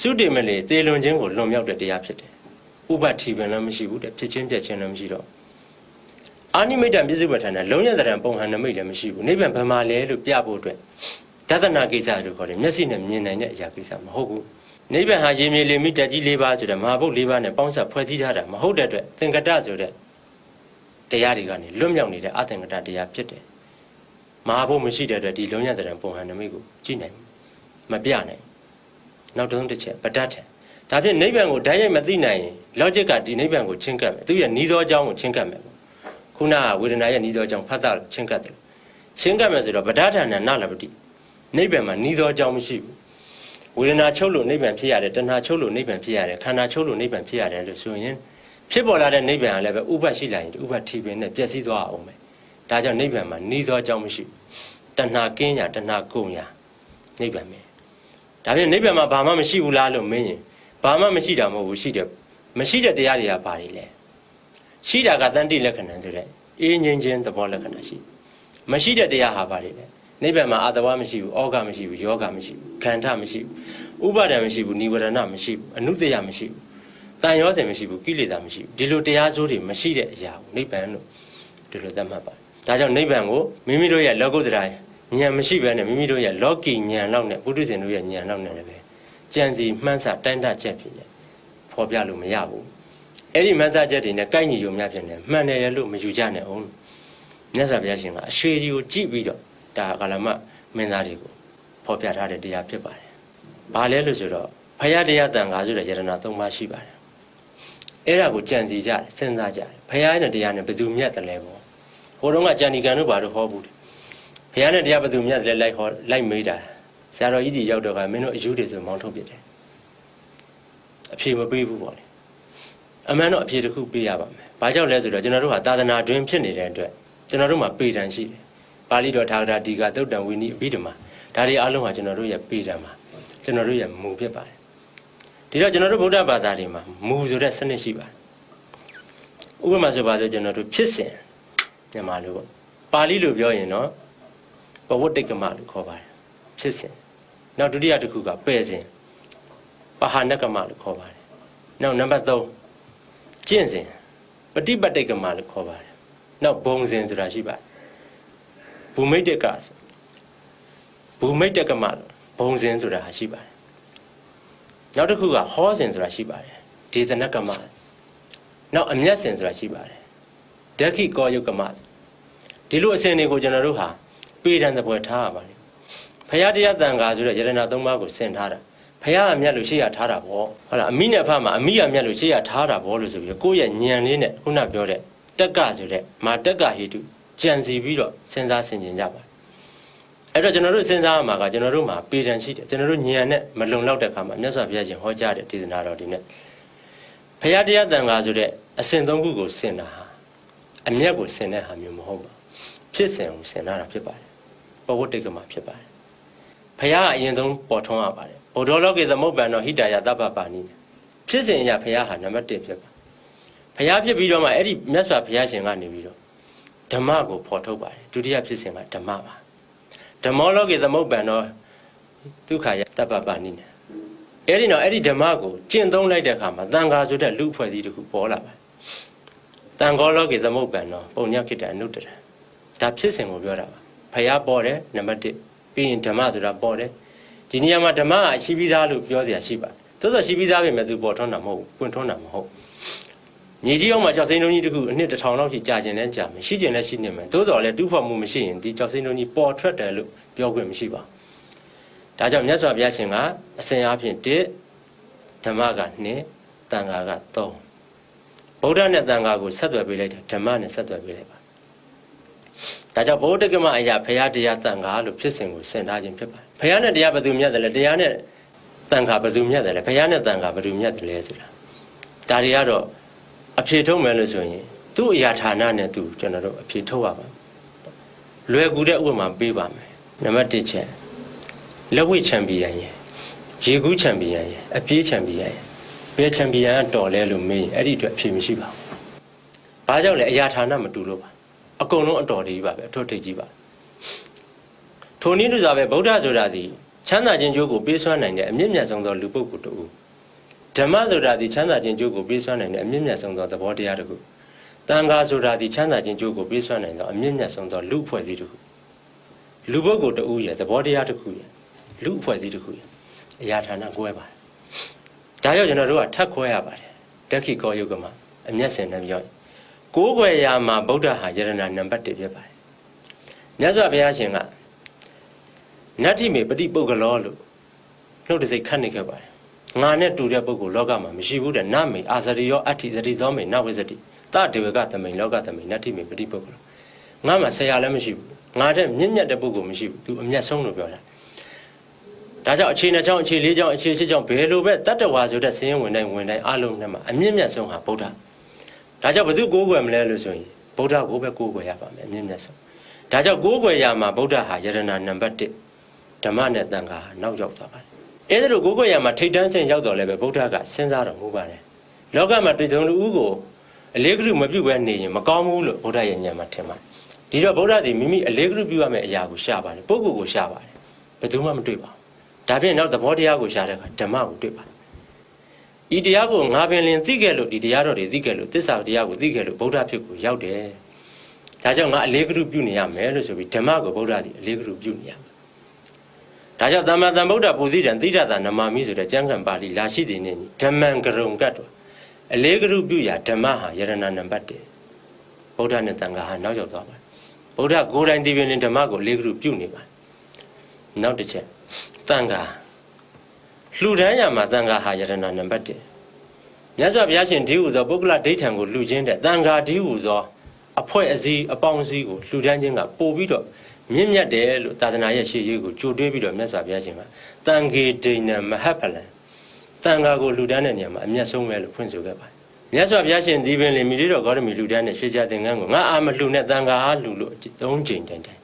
သုတိမလေသေလွန်ခြင်းကိုလွန်မြောက်တဲ့တရားဖြစ်တယ် ဥပတိပင်လည်းမရှိဘူးတဲ့ဖြစ်ချင်းပြက်ချင်းလည်းမရှိတော့အာနိမိတ်တပစ္စုပ္ပထာနံလုံးညတတံပုံဟံနမိတ်လည်းမရှိဘူးနိဗ္ဗာန်ဘယ်မှာလဲလို့ပြဖို့အတွက်ဒသနာကိစ္စလို့ခေါ်တယ်မျက်စိနဲ့မြင်နိုင်တဲ့အရာကိစ္စမဟုတ်ဘူးနိဗ္ဗာန်ဟာရေမြေလေမိတက်ကြီး၄ပါးဆိုတဲ့မဟာဘုတ်၄ပါးနဲ့ပေါင်းစပ်ဖွဲ့စည်းထားတာမဟုတ်တဲ့အတွက်သင်္ကတဆိုတဲ့တရားတွေကနေလွတ်မြောက်နေတဲ့အသင်္ကတတရားဖြစ်တယ်မဟာဘုတ်မရှိတဲ့အတွက်ဒီလုံးရတဲ့ပုံဟန်နမိတ်ကိုကြည့်နိုင်မပြနိုင်နောက်တုံးတစ်ချက်ပဋ္ဌာထံ ဒါဖြင့်နိဗ္ဗာန်ကိုဓာတ်ရိုက်မသိနိုင်ရင် logic ကဒီနိဗ္ဗာန်ကိုချင်းကပ်မယ်သူရဲ့ဤသောအကြောင်းကိုချင်းကပ်မယ်ခုနကဝေဒနာရဲ့ဤသောအကြောင်းဖတ်တာချင်းကပ်တယ်ချင်းကပ်မယ်ဆိုတော့ပဋ္ဌာထံနဲ့နလပတိနိဗ္ဗာန်မှာဤသောအကြောင်းမရှိဘူးဝေဒနာချုပ်လို့နိဗ္ဗာန်ဖြစ်ရတယ်တဏှာချုပ်လို့နိဗ္ဗာန်ဖြစ်ရတယ်ခန္ဓာချုပ်လို့နိဗ္ဗာန်ဖြစ်ရတယ်လို့ဆိုရင်ဖြစ်ပေါ်လာတဲ့နိဗ္ဗာန်ကလည်းပဲဥပတ်ရှိလာရင်ဥပတ်ထီပင်နဲ့ပျက်စီးသွားအောင်ပဲဒါကြောင့်နိဗ္ဗာန်မှာနှီးသောအကြောင်းမရှိတဏှာကင်းညာတဏှာကုန်ညာနိဗ္ဗာန်ပဲဒါဖြင့်နိဗ္ဗာန်မှာဘာမှမရှိဘူးလားလို့မင်းရင် ဘာမှမရှိတာမဟုတ်ဘူးရှိတယ်မရှိတဲ့တရားတွေကဘာတွေလဲရှိတာကတန်တိလက္ခဏာဆိုတဲ့အေးငြိမ်းခြင်းသဘောလက္ခဏာရှိမရှိတဲ့တရားဟာဘာတွေလဲနိဗ္ဗာန်မှာအာတဝမရှိဘူးဩဃမရှိဘူးယောဂမရှိဘူးခန္ဓာမရှိဘူးဥပါဒံမရှိဘူးနိဝရဏမရှိဘူးအနုတ္တယမရှိဘူးတန်ရောစင်မရှိဘူးကိလေသာမရှိဘူးဒီလိုတရားစိုးတွေမရှိတဲ့အရာကိုနိဗ္ဗာန်လို့ဒီလိုသတ်မှတ်ပါတယ်ဒါကြောင့်နိဗ္ဗာန်ကိုမိမိတို့ရဲ့လောကုတ္တရာဉာဏ်မရှိဘဲနဲ့မိမိတို့ရဲ့လောကီဉာဏ်လောက်နဲ့ဘုဒ္ဓဇင်တို့ရဲ့ဉာဏ်လောက်နဲ့လည်းပဲ ကြံစီမှန်းဆတိုင်းတချက်ဖြစ်နေဖော်ပြလို့မရဘူးအဲ့ဒီမှန်းဆချက်တွေနဲ့ကိုက်ညီုံများဖြစ်နေမှန်တယ်လို့မယူကြနဲ့အောင်မြတ်စွာဘုရားရှင်ကအရှိကြီးကိုကြည့်ပြီးတော့ဒါကာလမမင်းသားတွေကိုဖော်ပြထားတဲ့တရားဖြစ်ပါတယ်။ဘာလဲလို့ဆိုတော့ဖရာတရားတန်ခါဆိုတဲ့ယရဏသုံးပါးရှိပါတယ်။အဲ့ဒါကိုကြံစီကြတယ်စဉ်းစားကြတယ်။ဖရာရဲ့တရားနဲ့ဘယ်သူမြတ်တယ်လဲပေါ့။ဟိုတုန်းကကြံဒီကံတို့ဘာလို့ဟောဘူးလဲ။ဖရာနဲ့တရားဘယ်သူမြတ်တယ်လဲလိုက်ဟောလိုက်မေးတာ။ ဆရာတော်ကြီးကြီးရောက်တော့ကမင်းတို့အယူတွေဆိုမောင်းထုတ်ပြတယ်။အဖြေမပေးဘူးပေါ့လေ။အမှန်တော့အဖြေတစ်ခုပေးရပါမယ်။ဘာကြောင့်လဲဆိုတော့ကျွန်တော်တို့ဟာသာသနာတွင်ဖြစ်နေတဲ့အတွက်ကျွန်တော်တို့မှာပေတံရှိတယ်ပါဠိတော်ထာဂရဒီကသုတ်တံဝိနည်းအဘိဓမ္မာဒါတွေအားလုံးဟာကျွန်တော်တို့ရဲ့ပေတံမှာကျွန်တော်တို့ရဲ့မူဖြစ်ပါတယ်ဒီတော့ကျွန်တော်တို့ဗုဒ္ဓဘာသာတွေမှာမူဆိုတဲ့စနစ်ရှိပါတယ်ဥပမာဆိုပါဆိုကျွန်တော်တို့ဖြစ်စဉ်မြန်မာလိုပေါ့ပါဠိလိုပြောရင်တော့ဘဝတ္တိကမလို့ခေါ်ပါတယ်ဖြစ်စဉ် နောက်ဒုတိယတစ်ခုကပယ်စဉ်ပဟာနကမလို့ခေါ်ပါတယ်နောက်နံပါတ်3ကျင့်စဉ်ပฏิပတ်တိတ်ကမလို့ခေါ်ပါတယ်နောက်ဘုံစဉ်ဆိုတာရှိပါတယ်ဘူမိတ်တကဆိုဘူမိတ်တကမလို့ဘုံစဉ်ဆိုတာရှိပါတယ်နောက်တစ်ခုကဟောစဉ်ဆိုတာရှိပါတယ်ဒေသနကမနောက်အမျက်စဉ်ဆိုတာရှိပါတယ်ဓက္ခိကောယုကမဒီလိုအစဉ်တွေကိုကျွန်တော်တို့ဟာပေးတန်တဲ့ပွဲထားရပါတယ် ဖရာတရားတန်ခါဆိုတဲ့ယရဏသုံးပါးကိုဆင်ထားတာဖရာအမြတ်လို့ရှေ့ရထားတာပေါ့ဟုတ်လားအမိနဲ့ဖမှာအမိအမြတ်လို့ရှေ့ရထားတာပေါ့လို့ဆိုပြီးကိုယ့်ရဲ့ဉာဏ်လေးနဲ့ခုနပြောတဲ့တက်ကဆိုတဲ့မာတက်ကဟိတုကြံစီပြီးတော့စဉ်းစားဆင်ခြင်ကြပါအဲ့တော့ကျွန်တော်တို့စဉ်းစားရမှာကကျွန်တော်တို့မှာပေတံရှိတယ်ကျွန်တော်တို့ဉာဏ်နဲ့မလုံလောက်တဲ့ခါမှာမြတ်စွာဘုရားရှင်ဟောကြားတဲ့ဒေသနာတော်ဒီနဲ့ဖရာတရားတန်ခါဆိုတဲ့အစဉ်သုံးခုကိုဆင်တာဟာအမျက်ကိုဆင်တဲ့ဟာမျိုးမဟုတ်ပါဖြစ်စဉ်ကိုဆင်တာဖြစ်ပါတယ်ပဝတ္တိကမှာဖြစ်ပါတယ် ဖရာကအရင်ဆုံးပေါ်ထွန်းရပါတယ်ဘုဒ္ဓလောကေသမုပ္ပန်တော်ဟိတယတပ္ပပါဏိဖြစ်စဉ်အရာဖရာဟာနံပါတ်1ဖြစ်ပါဖရာဖြစ်ပြီးတော့မှအဲ့ဒီမြတ်စွာဘုရားရှင်ကနေပြီးတော့ဓမ္မကိုဖော်ထုတ်ပါတယ်ဒုတိယဖြစ်စဉ်ကဓမ္မပါဓမ္မောလောကေသမုပ္ပန်တော်ဒုက္ခယတပ္ပပါဏိနဲ့အဲ့ဒီတော့အဲ့ဒီဓမ္မကိုကျင့်သုံးလိုက်တဲ့အခါမှာတန်ခါဆိုတဲ့လူအဖွဲ့အစည်းတစ်ခုပေါ်လာပါတယ်တန်ခောလောကေသမုပ္ပန်တော်ပုံညခိတအနုတ္တရဒါဖြစ်စဉ်ကိုပြောတာပါဖရာပေါ်တယ်နံပါတ်1 ပြီးရင်ဓမ္မဆိုတာပေါ်တယ်ဒီနေရာမှာဓမ္မကရှိပြီးသားလို့ပြောเสียရှိပါတယ်သို့သောရှိပြီးသားပဲမဲ့သူပေါ်ထွန်းတာမဟုတ်ဘူးပွင့်ထွန်းတာမဟုတ်မြေကြီးအောင်မှာကြောက်စိမ့်လုံးကြီးတခုအနှစ်တစ်ထောင်လောက်ရှိကြာကျင်တဲ့ကြာမယ်ရှိကျင်လည်းရှိနေမယ်သို့တော်လည်းတူးဖော်မှုမရှိရင်ဒီကြောက်စိမ့်လုံးကြီးပေါ်ထွက်တယ်လို့ပြောခွင့်မရှိပါဘူးဒါကြောင့်မြတ်စွာဘုရားရှင်ကအစဉ်အားဖြင့်1ဓမ္မက2တန်ခါက3ဗုဒ္ဓနဲ့တန်ခါကိုဆက်သွယ်ပေးလိုက်တယ်ဓမ္မနဲ့ဆက်သွယ်ပေးလိုက်ပါ ဒါကြောင့်ဘုဒ္ဓကမအရာဘုရားတရားတန်ခါလို့ဖြစ်စဉ်ကိုဆင်ထားခြင်းဖြစ်ပါတယ်ဘုရားနဲ့တရားဘယ်သူမြတ်တယ်လဲတရားနဲ့တန်ခါဘယ်သူမြတ်တယ်လဲဘုရားနဲ့တန်ခါဘယ်သူမြတ်တယ်လဲဆိုတာဒါတွေကတော့အဖြေထုတ်မယ်လို့ဆိုရင်သူ့အရာဌာနနဲ့သူကျွန်တော်တို့အဖြေထုတ်ရပါလွယ်ကူတဲ့ဥပမာပေးပါမယ်နံပါတ်1ချက်လက်ဝိချန်ပီယံရဲ့ရေကူးချန်ပီယံရဲ့အပြေးချန်ပီယံရဲ့ဘယ်ချန်ပီယံကတော်လဲလို့မေးရင်အဲ့ဒီအတွက်အဖြေမရှိပါဘူးဘာကြောင့်လဲအရာဌာနမတူလို့ပါ အကုန်လုံးအတော်တည်းပါပဲအထွတ်ထိပ်ကြီးပါထိုနည်းတူစွာပဲဗုဒ္ဓဆိုတာဒီချမ်းသာခြင်းကြိုးကိုပေးစွမ်းနိုင်တဲ့အမြင့်မြတ်ဆုံးသောလူပုဂ္ဂိုလ်တူဓမ္မဆိုတာဒီချမ်းသာခြင်းကြိုးကိုပေးစွမ်းနိုင်တဲ့အမြင့်မြတ်ဆုံးသောသဘောတရားတစ်ခုတန်ခါဆိုတာဒီချမ်းသာခြင်းကြိုးကိုပေးစွမ်းနိုင်သောအမြင့်မြတ်ဆုံးသောလူအဖွဲ့အစည်းတစ်ခုလူပုဂ္ဂိုလ်တူရဲ့သဘောတရားတစ်ခုရဲ့လူအဖွဲ့အစည်းတစ်ခုရဲ့အရာဌာနကိုယ်ပါတယ်ဒါကြောင့်ကျွန်တော်တို့ကထပ်ခွဲရပါတယ်တက္ခိကောယုကမှာအမျက်စင်နဲ့ပြော ကိုးကွယ်ရာမှာဗုဒ္ဓဟာယရဏနံပါတ်1ဖြစ်ပါတယ်မြတ်စွာဘုရားရှင်ကနတ္ထိမေပฏิပုဂ္ဂလောလို့နှုတ်တစိတ်ခတ်နေခဲ့ပါတယ်ငါနဲ့တူတဲ့ပုဂ္ဂိုလ်လောကမှာမရှိဘူးတဲ့နမေအာဇရိယောအဋ္ဌိသတိသောမေနဝိဇ္ဇတိတတေဝကသမိန်လောကသမိန်နတ္ထိမေပฏิပုဂ္ဂလောငါမှာဆရာလည်းမရှိဘူးငါတဲ့မြင့်မြတ်တဲ့ပုဂ္ဂိုလ်မရှိဘူးသူအမျက်ဆုံးလို့ပြောတာဒါကြောင့်အခြေနှစ်ချောင်းအခြေလေးချောင်းအခြေရှစ်ချောင်းဘယ်လိုပဲတတ္တဝါဆိုတဲ့စည်ရင်ဝင်တိုင်းဝင်တိုင်းအလုံးနဲ့မှာအမြင့်မြတ်ဆုံးဟာဗုဒ္ဓ ဒါကြောင့်ဘု து ကိုးကွယ်မလဲလို့ဆိုရင်ဗုဒ္ဓကိုပဲကိုးကွယ်ရပါမယ်အမြင့်မြတ်ဆုံးဒါကြောင့်ကိုးကွယ်ရမှာဗုဒ္ဓဟာယရဏနံပါတ်1ဓမ္မနဲ့တန်ခါဟာနောက်ရောက်သွားပါတယ်အဲ့ဒါလိုကိုးကွယ်ရမှာထိတ်တန်းခြင်းရောက်တော်လဲပဲဗုဒ္ဓကစဉ်းစားတော်မူပါတယ်လောကမှာတွေ့ကြုံလူဦးကိုအလေးကလူမပြုတ်ပဲနေရင်မကောင်းဘူးလို့ဗုဒ္ဓရဲ့ဉာဏ်မှာထင်ပါတယ်ဒီတော့ဗုဒ္ဓသည်မိမိအလေးကလူပြုရမယ့်အရာကိုရှာပါတယ်ပုဂ္ဂိုလ်ကိုရှာပါတယ်ဘယ်သူမှမတွေ့ပါဘူးဒါဖြင့်နောက်သဘောတရားကိုရှာတဲ့အခါဓမ္မကိုတွေ့ပါတယ် ဤတရားကိုငါပင်လင်သိခဲ့လို့ဒီတရားတော်တွေသိခဲ့လို့သစ္စာတရားကိုသိခဲ့လို့ဗုဒ္ဓဖြစ်ကိုရောက်တယ်။ဒါကြောင့်ငါအလေးကရုပြုနေရမယ်လို့ဆိုပြီးဓမ္မကိုဗုဒ္ဓသည်အလေးကရုပြုနေရမယ်။ဒါကြောင့်သမ္မာသမ္ဗုဒ္ဓပူဇိတံတိဋ္ဌတာနမမိဆိုတဲ့ကျမ်းဂန်ပါဠိလာရှိတဲ့နေ့ဓမ္မံကရုံကတ်တော်အလေးကရုပြုရာဓမ္မဟာယရဏနံပါတ်1ဗုဒ္ဓနဲ့တန်ခါဟာနောက်ရောက်သွားပါတယ်။ဗုဒ္ဓကိုယ်တိုင်ဒီပင်လင်ဓမ္မကိုအလေးကရုပြုနေပါတယ်။နောက်တစ်ချက်တန်ခါ လှူဒန်းရမှာတန်ခါဟာယရဏနံပါတ်1မြတ်စွာဘုရားရှင်ဒီဟုသောပုဂ္ဂလဒိဋ္ဌံကိုလှူခြင်းတဲ့တန်ခါဒီဟုသောအဖွဲ့အစည်းအပေါင်းအစည်းကိုလှူဒန်းခြင်းကပို့ပြီးတော့မြင့်မြတ်တယ်လို့သာသနာရဲ့ရှေ့ရေးကိုကြိုတွေးပြီးတော့မြတ်စွာဘုရားရှင်ကတန်ခေဒိဏမဟဖလံတန်ခါကိုလှူဒန်းတဲ့နေရာမှာအမျက်ဆုံးပဲလို့ဖွင့်ဆိုခဲ့ပါတယ်မြတ်စွာဘုရားရှင်ဒီပင်လေမိရိတော်ဂေါတမီလှူဒန်းတဲ့ရှေးကြသင်္ကန်းကိုငါအာမလှူနဲ့တန်ခါအားလှူလို့သုံးချိန်တိုင်တိုင်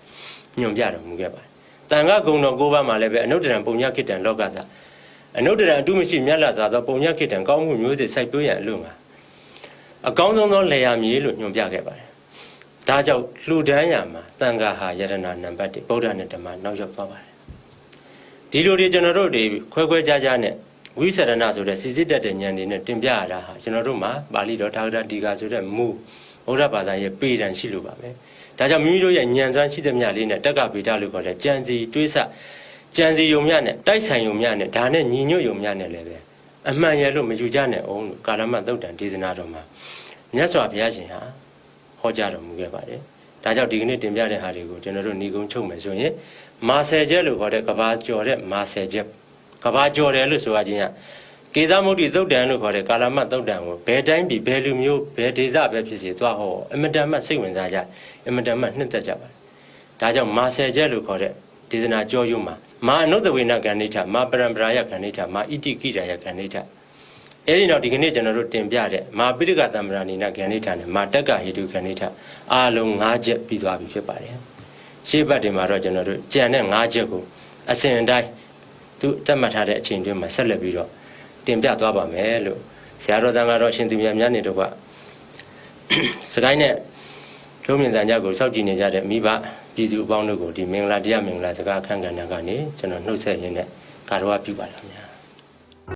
ညွန်ပြတော်မူခဲ့ပါတယ်တန်ခါဂုံတော်၉ပါးမှာလည်းပဲအနုတ္တရံပုံညခိတံလောကသာ အနုတ္တရအတုမရှိမြတ်လာစွာသောပုံညခိတံကောင်းမှုမျိုးစေ့စိုက်ပျိုးရန်အလို့မှာအကောင်းဆုံးသောလေယာမြေလို့ညွှန်ပြခဲ့ပါတယ်။ဒါကြောင့်လှူဒန်းရမှာတန်ခါဟာယရဏနံပါတ်1ဗုဒ္ဓနဲ့ဓမ္မနောက်ရောက်သွားပါတယ်။ဒီလိုတွေကျွန်တော်တို့တွေခွဲခွဲခြားခြားနဲ့ဝိသရဏဆိုတဲ့စီစစ်တတ်တဲ့ဉာဏ်တွေနဲ့တင်ပြရတာဟာကျွန်တော်တို့မှာပါဠိတော်ထာဂရတီကာဆိုတဲ့မူဘုရားဘာသာရဲ့ပေတံရှိလို့ပါပဲဒါကြောင့်မိမိတို့ရဲ့ဉာဏ်စွမ်းရှိတဲ့မြလေးနဲ့တက္ကဗေဒလို့ခေါ်တဲ့ကြံစီတွေးဆ ကြံစီယုံမြနဲ့တိုက်ဆိုင်ယုံမြနဲ့ဒါနဲ့ညီညွတ်ယုံမြနဲ့လည်းပဲအမှန်ရလို့မယူကြနဲ့အောင်လို့ကာလမသုတ်တန်ဒေသနာတော်မှာမြတ်စွာဘုရားရှင်ဟာဟောကြားတော်မူခဲ့ပါတယ်ဒါကြောင့်ဒီကနေ့တင်ပြတဲ့ဟာတွေကိုကျွန်တော်တို့ညီကုန်းချုပ်မယ်ဆိုရင်မာဆယ်ချက်လို့ခေါ်တဲ့ကဘာကျော်တဲ့မာဆယ်ချက်ကဘာကျော်တယ်လို့ဆိုရခြင်းကကေသမုဒ္ဒိသုတ်တန်လို့ခေါ်တဲ့ကာလမသုတ်တန်ကိုဘယ်တိုင်းပြည်ဘယ်လူမျိုးဘယ်ဒေသပဲဖြစ်စီသွားဟောအမတန်မှစိတ်ဝင်စားကြအမတန်မှနှစ်သက်ကြပါတယ်ဒါကြောင့်မာဆယ်ချက်လို့ခေါ်တဲ့ ဒေသနာကြောယုံမှာမာအနုတ္တဝေနကဏ္ဍိဋ္ဌမာပရံပရာယကဏ္ဍိဋ္ဌမာဣတိကိရာယကဏ္ဍိဋ္ဌအဲဒီတော့ဒီကနေ့ကျွန်တော်တို့တင်ပြတဲ့မာပိဋကတံ္ဍရာနိနကဏ္ဍိဋ္ဌနဲ့မာတက္ကဟေတုကဏ္ဍိဋ္ဌအားလုံး၅ချက်ပြီးသွားပြီဖြစ်ပါတယ်ရှေ့ဘက်တွေမှာတော့ကျွန်တော်တို့ကြံတဲ့၅ချက်ကိုအစဉ်အတိုင်းသူတတ်မှတ်ထားတဲ့အချိန်တွင်းမှာဆက်လက်ပြီးတော့တင်ပြသွားပါမယ်လို့ဆရာတော်တန်ကတော့ရှင်သူမြတ်များနေတော့ကစကိုင်းနဲ့လုံးမြင့်စံကြကိုစောင့်ကြည့်နေကြတဲ့မိဘ ပြည်သူအပေါင်းတို့ကိုဒီမင်္ဂလာတရားမင်္ဂလာစကားအခမ်းကဏ္ဍကနေကျွန်တော်နှုတ်ဆက်ရင်းနဲ့ကာရဝပြုပါလားခင်ဗျာ